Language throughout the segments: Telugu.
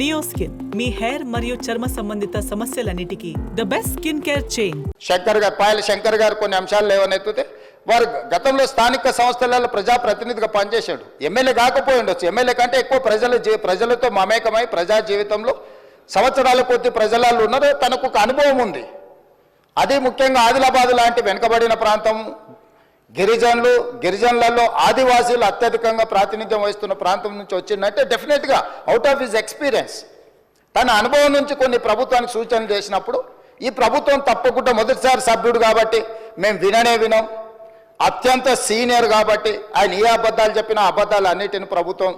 నియోస్కిన్ మీ హెయిర్ మరియు చర్మ సంబంధిత సమస్యలన్నిటికీ the best skin care chain Shankar గారు పాయల శంకర్ గారు కొన్ని అంశాలు లేవనెత్తితే వారు గతంలో స్థానిక సంస్థలలో ప్రజాప్రతినిధిగా పనిచేశాడు. ఎమ్మెల్యే కాకపోయి ఉండొచ్చు. ఎమ్మెల్యే కంటే ఎక్కువ ప్రజల ప్రజలతో మమేకమై ప్రజా జీవితంలో సంవత్సరాల కొద్ది ప్రజలలో ఉన్నారు. తనకు ఒక అనుభవం ఉంది. అది ముఖ్యంగా ఆదిలాబాద్ లాంటి వెనుకబడిన ప్రాంతం గిరిజనులు గిరిజనులలో ఆదివాసీలు అత్యధికంగా ప్రాతినిధ్యం వహిస్తున్న ప్రాంతం నుంచి వచ్చిందంటే డెఫినెట్గా అవుట్ ఆఫ్ హిజ్ ఎక్స్పీరియన్స్ తన అనుభవం నుంచి కొన్ని ప్రభుత్వానికి సూచనలు చేసినప్పుడు ఈ ప్రభుత్వం తప్పకుండా మొదటిసారి సభ్యుడు కాబట్టి మేము విననే వినం. అత్యంత సీనియర్ కాబట్టి ఆయన ఏ అబద్ధాలు చెప్పినా అబద్ధాలు అన్నిటిని ప్రభుత్వం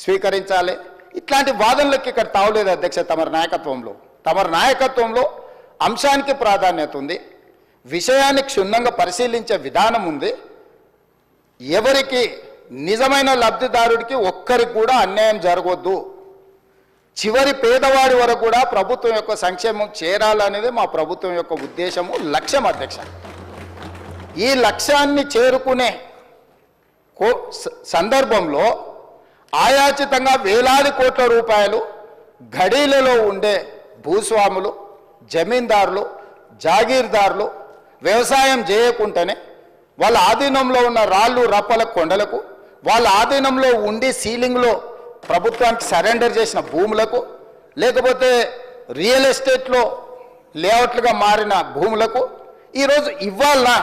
స్వీకరించాలి. ఇట్లాంటి వాదనలకు ఇక్కడ తావలేదు అధ్యక్ష తమరి నాయకత్వంలో. తమరి నాయకత్వంలో అంశానికి ప్రాధాన్యత ఉంది. విషయాన్ని క్షుణ్ణంగా పరిశీలించే విధానం ఉంది. ఎవరికి నిజమైన లబ్ధిదారుడికి ఒక్కరికి కూడా అన్యాయం జరగొద్దు. చివరి పేదవాడి వరకు కూడా ప్రభుత్వం యొక్క సంక్షేమం చేరాలనేది మా ప్రభుత్వం యొక్క ఉద్దేశము లక్ష్యం అధ్యక్ష. ఈ లక్ష్యాన్ని చేరుకునే కో స- సందర్భంలో ఆయాచితంగా వేలాది కోట్ల రూపాయలు గడీలలో ఉండే భూస్వాములు జమీందారులు జాగీర్దారులు వ్యవసాయం చేయకుండానే వాళ్ళ ఆధీనంలో ఉన్న రాళ్ళు రప్పల కొండలకు వాళ్ళ ఆధీనంలో ఉండి సీలింగ్లో ప్రభుత్వానికి సరెండర్ చేసిన భూములకు లేకపోతే రియల్ ఎస్టేట్లో లేఅవుట్లుగా మారిన భూములకు ఈరోజు ఇవ్వాలనా?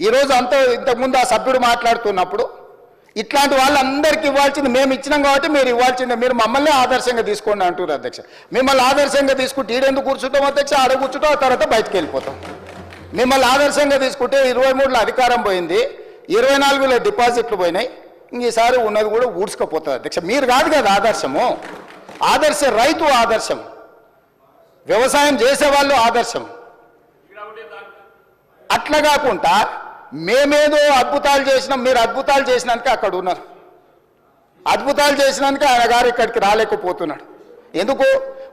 ఈరోజు అంత ఇంతకుముందు ఆ సభ్యుడు మాట్లాడుతున్నప్పుడు ఇట్లాంటి వాళ్ళందరికీ ఇవ్వాల్సింది మేము ఇచ్చినాం కాబట్టి మీరు ఇవ్వాల్సిందే. మీరు మమ్మల్ని ఆదర్శంగా తీసుకోండి అంటారు అధ్యక్ష. మిమ్మల్ని ఆదర్శంగా తీసుకుంటే ఈడెందుకు కూర్చుంటాం అధ్యక్ష? ఆడ కూర్చుంటాం ఆ తర్వాత బయటకు వెళ్ళిపోతాం. మిమ్మల్ని ఆదర్శంగా తీసుకుంటే ఇరవై మూడులో అధికారం పోయింది ఇరవై నాలుగులో డిపాజిట్లు పోయినాయి ఈసారి ఉన్నది కూడా ఊడ్చుకపోతుంది అధ్యక్ష. మీరు కాదు కదా ఆదర్శము. ఆదర్శ రైతు ఆదర్శం. వ్యవసాయం చేసేవాళ్ళు ఆదర్శం. అట్లా కాకుండా మేమేదో అద్భుతాలు చేసినాం మీరు అద్భుతాలు చేసినాక అక్కడ ఉన్నారు. అద్భుతాలు చేసినాక ఆయన గారు ఇక్కడికి రాలేకపోతున్నాడు. ఎందుకు?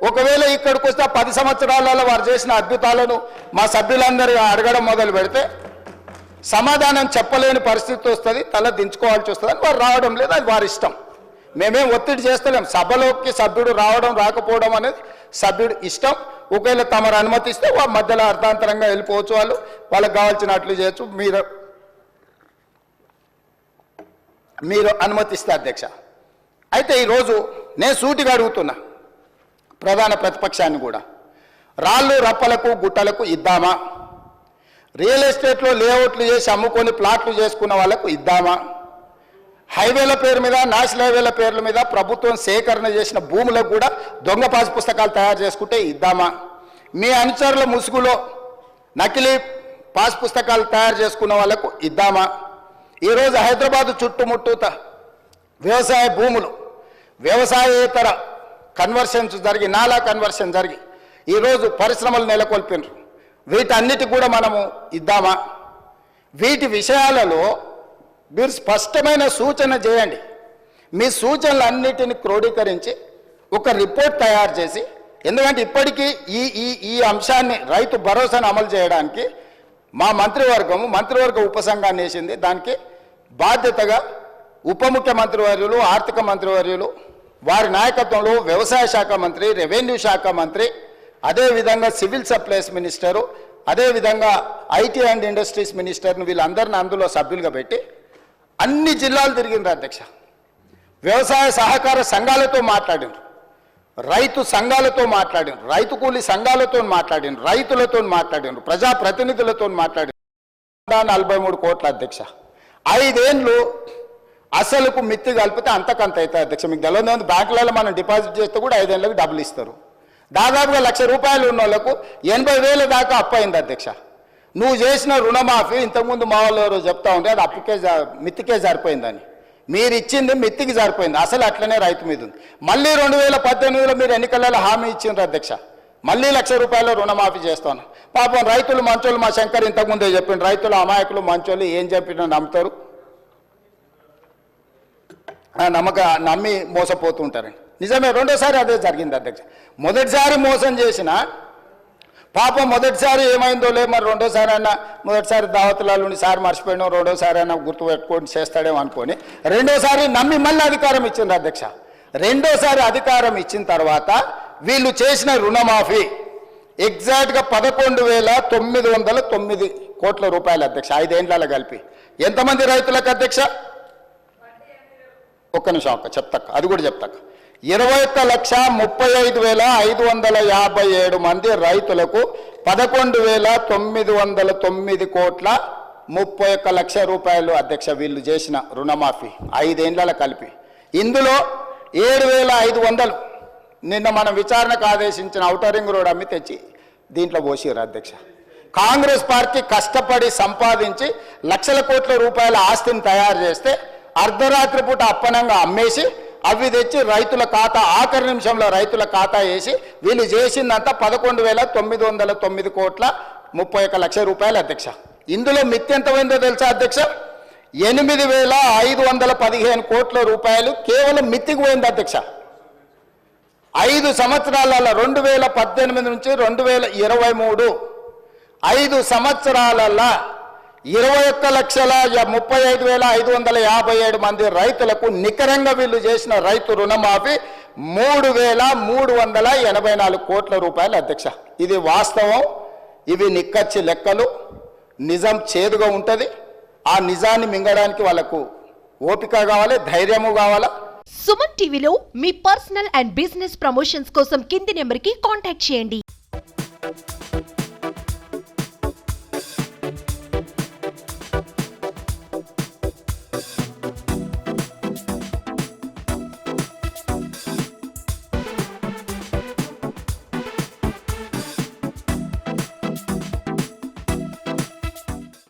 ఒకవేళ ఇక్కడికి వస్తే పది సంవత్సరాలలో వారు చేసిన అద్భుతాలను మా సభ్యులందరూ అడగడం మొదలు పెడితే సమాధానం చెప్పలేని పరిస్థితి వస్తుంది తల దించుకోవాల్సి వస్తుంది అని వారు రావడం లేదు అది వారి ఇష్టం. మేమేం ఒత్తిడి చేస్తలేం. సభలోకి సభ్యుడు రావడం రాకపోవడం అనేది సభ్యుడు ఇష్టం. ఒకవేళ తమరు అనుమతిస్తే వారు మధ్యలో అర్థాంతరంగా వెళ్ళిపోవచ్చు వాళ్ళు. వాళ్ళకి కావాల్సినట్లు చేయొచ్చు. మీరు మీరు అనుమతిస్తే అధ్యక్ష. అయితే ఈరోజు నేను సూటిగా అడుగుతున్నా ప్రధాన ప్రతిపక్షాన్ని కూడా. రాళ్ళు రప్పలకు గుట్టలకు ఇద్దామా? రియల్ ఎస్టేట్లో లేఅవుట్లు చేసి అమ్ముకొని ప్లాట్లు చేసుకున్న వాళ్ళకు ఇద్దామా? హైవేల పేరు మీద నేషనల్ హైవేల పేర్ల మీద ప్రభుత్వం సేకరణ చేసిన భూములకు కూడా దొంగ పాసు పుస్తకాలు తయారు చేసుకుంటే ఇద్దామా? మీ అనుచరుల ముసుగులో నకిలీ పాస్ పుస్తకాలు తయారు చేసుకున్న వాళ్ళకు ఇద్దామా? ఈరోజు హైదరాబాదు చుట్టుముట్టూత వ్యవసాయ భూములు వ్యవసాయేతర కన్వర్షన్స్ జరిగి నాలా కన్వర్షన్ జరిగి ఈరోజు పరిశ్రమలు నెలకొల్పినారు. వీటన్నిటి కూడా మనము ఇద్దామా? వీటి విషయాలలో మీరు స్పష్టమైన సూచన చేయండి. మీ సూచనలన్నిటిని క్రోడీకరించి ఒక రిపోర్ట్ తయారు చేసి ఎందుకంటే ఇప్పటికీ ఈ ఈ ఈ అంశాన్ని రైతు భరోసాను అమలు చేయడానికి మా మంత్రివర్గము మంత్రివర్గ ఉపసంఘాన్ని వేసింది. దానికి బాధ్యతగా ఉప ముఖ్యమంత్రి వర్యులు ఆర్థిక మంత్రివర్యులు వారి నాయకత్వంలో వ్యవసాయ శాఖ మంత్రి రెవెన్యూ శాఖ మంత్రి అదేవిధంగా సివిల్ సప్లైస్ మినిస్టరు అదేవిధంగా ఐటీ అండ్ ఇండస్ట్రీస్ మినిస్టర్ను వీళ్ళందరిని అందులో సభ్యులుగా పెట్టి అన్ని జిల్లాలు తిరిగింది అధ్యక్ష. వ్యవసాయ సహకార సంఘాలతో మాట్లాడిండ్రు. రైతు సంఘాలతో మాట్లాడిండ్రు రైతు కూలి సంఘాలతో మాట్లాడిండ్రు రైతులతో మాట్లాడిండ్రు ప్రజాప్రతినిధులతో మాట్లాడిండ్రు నలభై మూడు కోట్ల అధ్యక్ష. ఐదేండ్లు అసలుకు మిత్తి కలిపితే అంతకంత అయితే అధ్యక్ష. మీకు తెలియదు బ్యాంకులలో మనం డిపాజిట్ చేస్తే కూడా ఐదేళ్ళకి డబ్బులు ఇస్తారు. దాదాపుగా లక్ష రూపాయలు ఉన్న వాళ్ళకు ఎనభై వేల దాకా అప్పు అయింది అధ్యక్ష. నువ్వు చేసిన రుణమాఫీ ఇంతకుముందు మా వాళ్ళు ఎవరో చెప్తా ఉంటే అది అప్పుకే జా- మిత్తికే సరిపోయిందని మీరు ఇచ్చింది మిత్తికి సరిపోయింది అసలు అట్లనే రైతు మీద ఉంది. మళ్ళీ రెండు వేల పద్దెనిమిదిలో మీరు ఎన్నికలలో హామీ ఇచ్చిండ్రు అధ్యక్ష. మళ్ళీ లక్ష రూపాయలు రుణమాఫీ చేస్తాను. పాపం రైతులు మంచోళ్ళు మా శంకర్ ఇంతకుముందే చెప్పిండు. రైతులు అమాయకులు మంచోళ్ళు ఏం చెప్పినా నమ్ముతారు? నమ్మక నమ్మి మోసపోతుంటారండి నిజమే రెండోసారి అదే జరిగింది అధ్యక్ష. మొదటిసారి మోసం చేసిన పాపం మొదటిసారి ఏమైందో లే మరి రెండోసారి అన్న మొదటిసారి దావతులలో సార్ మర్చిపోయినాం రెండోసారి అన్న గుర్తు పెట్టుకొని చేస్తాడేమో అనుకొని రెండోసారి నమ్మి మళ్ళీ అధికారం ఇచ్చింది అధ్యక్ష. రెండోసారి అధికారం ఇచ్చిన తర్వాత వీళ్ళు చేసిన రుణమాఫీ ఎగ్జాక్ట్గా పదకొండు వేల తొమ్మిది వందల తొమ్మిది కోట్ల రూపాయలు అధ్యక్ష ఐదేండ్లలో కలిపి. ఎంతమంది రైతులకు అధ్యక్ష? ఒక్క నిమిషం ఒక్క చెప్తాక అది కూడా చెప్తాక ఇరవై ఒక్క లక్ష ముప్పై ఐదు వేల ఐదు వందల యాభై ఏడు మంది రైతులకు పదకొండు వేల తొమ్మిది వందల తొమ్మిది కోట్ల ముప్పై ఒక్క లక్ష రూపాయలు అధ్యక్ష వీళ్ళు చేసిన రుణమాఫీ. ఐదేండ్ల కలిపి. ఇందులో ఏడు వేల ఐదు వందలు నిన్న మనం విచారణకు ఆదేశించిన ఔటరింగ్ రోడ్ అమ్మి తెచ్చి దీంట్లో పోసిరు అధ్యక్ష. కాంగ్రెస్ పార్టీ కష్టపడి సంపాదించి లక్షల కోట్ల రూపాయల ఆస్తిని తయారు చేస్తే అర్ధరాత్రి పూట అప్పనంగా అమ్మేసి అవి తెచ్చి రైతుల ఖాతా ఆఖరి నిమిషంలో రైతుల ఖాతా వేసి వీళ్ళు చేసిందంతా పదకొండు వేల తొమ్మిది వందల తొమ్మిది కోట్ల ముప్పై ఒక లక్ష రూపాయలు అధ్యక్ష. ఇందులో మిత్తి ఎంత పోయిందో తెలుసా అధ్యక్ష? ఎనిమిది వేల ఐదు వందల పదిహేను కోట్ల రూపాయలు కేవలం మిత్తికి పోయింది అధ్యక్ష. ఐదు సంవత్సరాలలో రెండు వేల పద్దెనిమిది నుంచి రెండు వేల ఇరవై మూడు. ఐదు సంవత్సరాలలో ఇరవై ఒక్క లక్షల ముప్పై ఐదు వేల ఐదు వందల యాభై ఏడు మంది రైతులకు నికరంగా వీళ్ళు చేసిన రైతు రుణమాఫీ మూడు వేల మూడు వందల ఎనభై నాలుగు కోట్ల రూపాయలు అధ్యక్ష. ఇది వాస్తవం ఇవి నిక్కచ్చి లెక్కలు నిజం చేదుగా ఉంటుంది. ఆ నిజాన్ని మింగడానికి వాళ్ళకు ఓపిక కావాలి ధైర్యము కావాలా? సుమన్ టీవీలో మీ పర్సనల్ అండ్ బిజినెస్ ప్రమోషన్స్ కోసం కింది నెంబర్కి కాంటాక్ట్ చేయండి.